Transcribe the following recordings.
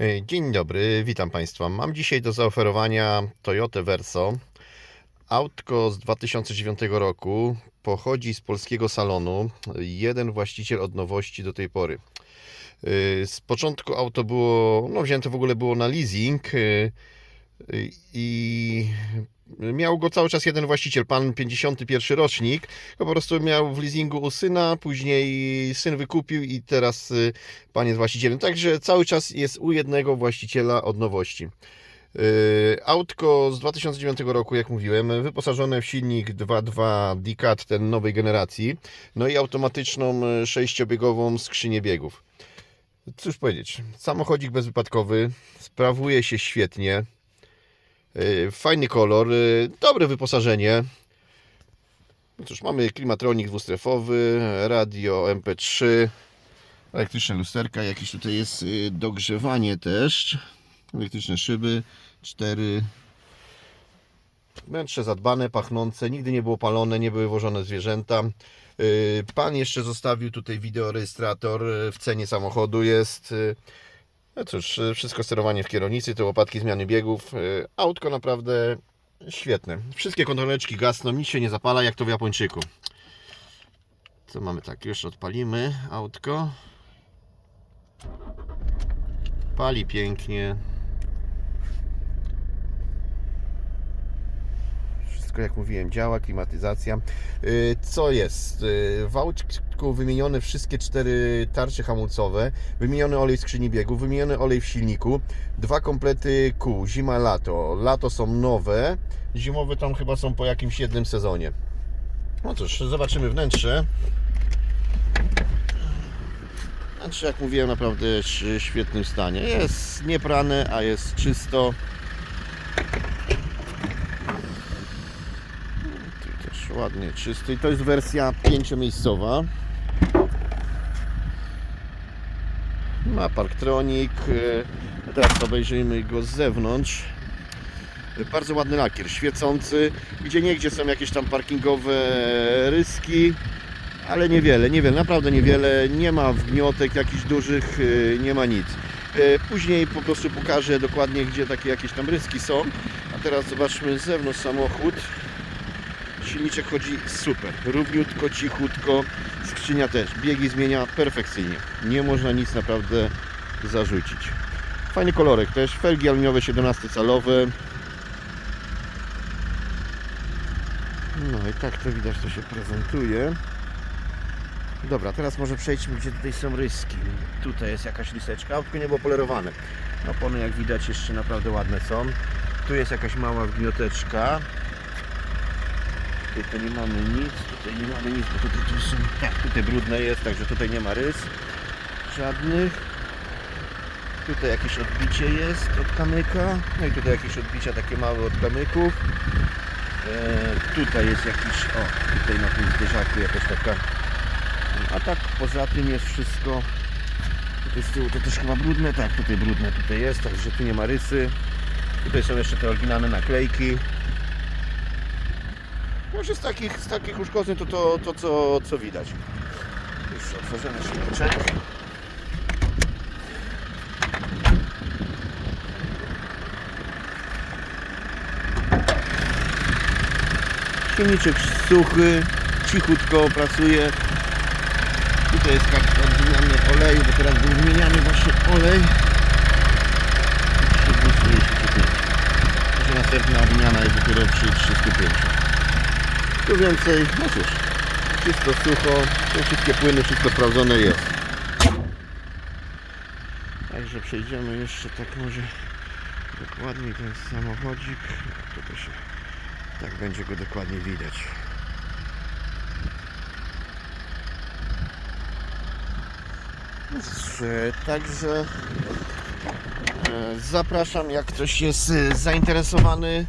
E, Dzień dobry, witam Państwa. Mam dzisiaj do zaoferowania Toyota Verso. Autko z 2009 roku pochodzi z polskiego salonu. Jeden właściciel od nowości do tej pory. E, Z początku auto było, no wzięte w ogóle było na leasing e, i miał go cały czas jeden właściciel, pan 51 rocznik. Po prostu miał w leasingu u syna, później syn wykupił i teraz y, pan jest właścicielem. Także cały czas jest u jednego właściciela od nowości. Yy, Autko z 2009 roku, jak mówiłem, wyposażone w silnik 2.2 Dicat ten nowej generacji, no i automatyczną y, sześciobiegową skrzynię biegów. Cóż powiedzieć, samochodzik bezwypadkowy, sprawuje się świetnie, fajny kolor, yy, dobre wyposażenie. No Cóż, mamy klimatronik dwustrefowy, radio MP3, elektryczne lusterka, jakieś tutaj jest yy, dogrzewanie też, elektryczne szyby, cztery wnętrze zadbane, pachnące, nigdy nie było palone, nie były wożone zwierzęta. Pan jeszcze zostawił tutaj wideorejestrator, w cenie samochodu jest. No cóż, yy, wszystko sterowanie w kierownicy, te łopatki zmiany biegów. Yy, Autko naprawdę świetne. Wszystkie kontrolereczki gasną, nic się nie zapala jak to w Japończyku. Co mamy tak? Już odpalimy autko. Pali pięknie. Wszystko jak mówiłem działa, klimatyzacja. Yy, Co jest? Yy, W autku wymienione wszystkie cztery tarcze hamulcowe, wymieniony olej skrzyni biegów, wymieniony olej w silniku, dwa komplety kół, zima, lato. Lato są nowe, zimowe tam chyba są po jakimś jednym sezonie. No cóż, zobaczymy wnętrze. Wnętrze, jak mówiłem, naprawdę w świetnym stanie. Jest nieprane, a jest czysto. Tu też ładnie czysty. I to jest wersja pięciomiejscowa. Ma parktronik. E, Teraz obejrzyjmy go z zewnątrz. Bardzo ładny lakier, świecący. Gdzie niegdzie są jakieś tam parkingowe ryski, ale niewiele, niewiele, naprawdę niewiele. Nie ma wgniotek jakichś dużych, yy, nie ma nic. Yy, Później po prostu pokażę dokładnie, gdzie takie jakieś tam ryski są. A teraz zobaczmy z zewnątrz samochód. Silniczek chodzi super, równiutko, cichutko. Skrzynia też, biegi zmienia perfekcyjnie. Nie można nic naprawdę zarzucić. Fajny kolorek też, felgi aluminiowe 17-calowe. No i tak to widać, to się prezentuje. Dobra, teraz może przejdźmy, gdzie tutaj są ryski. Tutaj jest jakaś liseczka, autko nie było polerowane. Opony jak widać jeszcze naprawdę ładne są. Tu jest jakaś mała wgnioteczka. Tutaj nie mamy nic, tutaj nie mamy nic, bo tutaj, tu są, tutaj brudne jest, także tutaj nie ma rys żadnych. Tutaj jakieś odbicie jest od kamyka, no i tutaj jakieś odbicia takie małe od kamyków. E, tutaj jest jakiś, o, tutaj na tym zderzaku jakaś taka, a tak poza tym jest wszystko, tutaj z tyłu to też chyba brudne, tak, tutaj brudne tutaj jest, także tu nie ma rysy. Tutaj są jeszcze te oryginalne naklejki. Może z takich, z takich uszkodzeń to to, to co, co widać. Już otworzymy silniczek. Silniczek suchy, cichutko pracuje. Tutaj jest kartka od wymiany oleju, bo teraz był wymieniany właśnie olej. 245. Może następna wymiana jest dopiero przy 305. Tu więcej, no cóż, wszystko sucho, te wszystkie płyny, wszystko sprawdzone jest. Także przejdziemy jeszcze tak może dokładniej ten samochodzik. Tutaj się tak będzie go dokładnie widać. Także e, zapraszam, jak ktoś jest e, zainteresowany.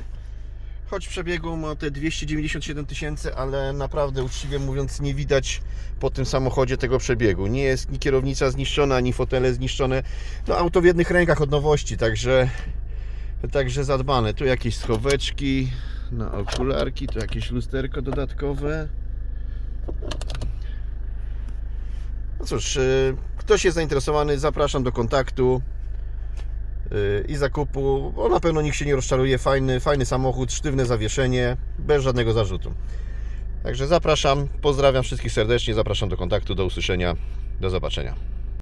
Choć przebiegu ma te 297 tysięcy, ale naprawdę uczciwie mówiąc nie widać po tym samochodzie tego przebiegu. Nie jest ni kierownica zniszczona, ani fotele zniszczone. No auto w jednych rękach od nowości, także Także zadbane. Tu jakieś schoweczki na okularki, tu jakieś lusterko dodatkowe. No cóż, y, ktoś jest zainteresowany, zapraszam do kontaktu. Y, i zakupu, bo na pewno nikt się nie rozczaruje. Fajny, fajny samochód, sztywne zawieszenie, bez żadnego zarzutu. Także zapraszam, pozdrawiam wszystkich serdecznie, zapraszam do kontaktu, do usłyszenia, do zobaczenia.